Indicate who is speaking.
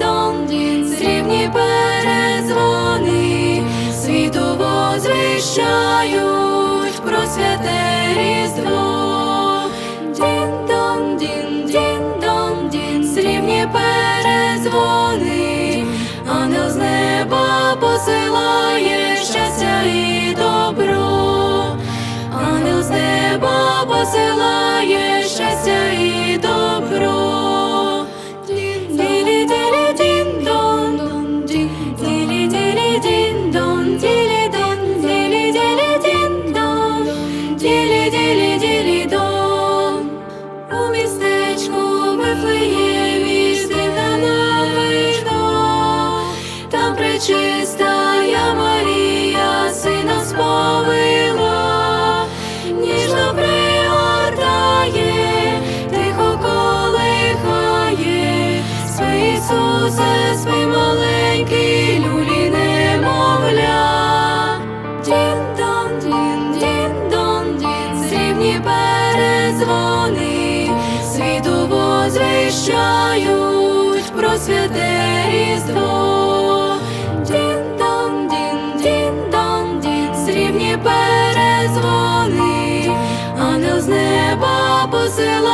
Speaker 1: дон, срібні перезвони, світу возвіщають про святе різдво, дін-дон, дін, дін-дон, дін, срібні перезвони, ангел з неба посилає. din don віщають про святе різдво, дін дон дін, дін дон срібні перезвони, ангел з неба посила.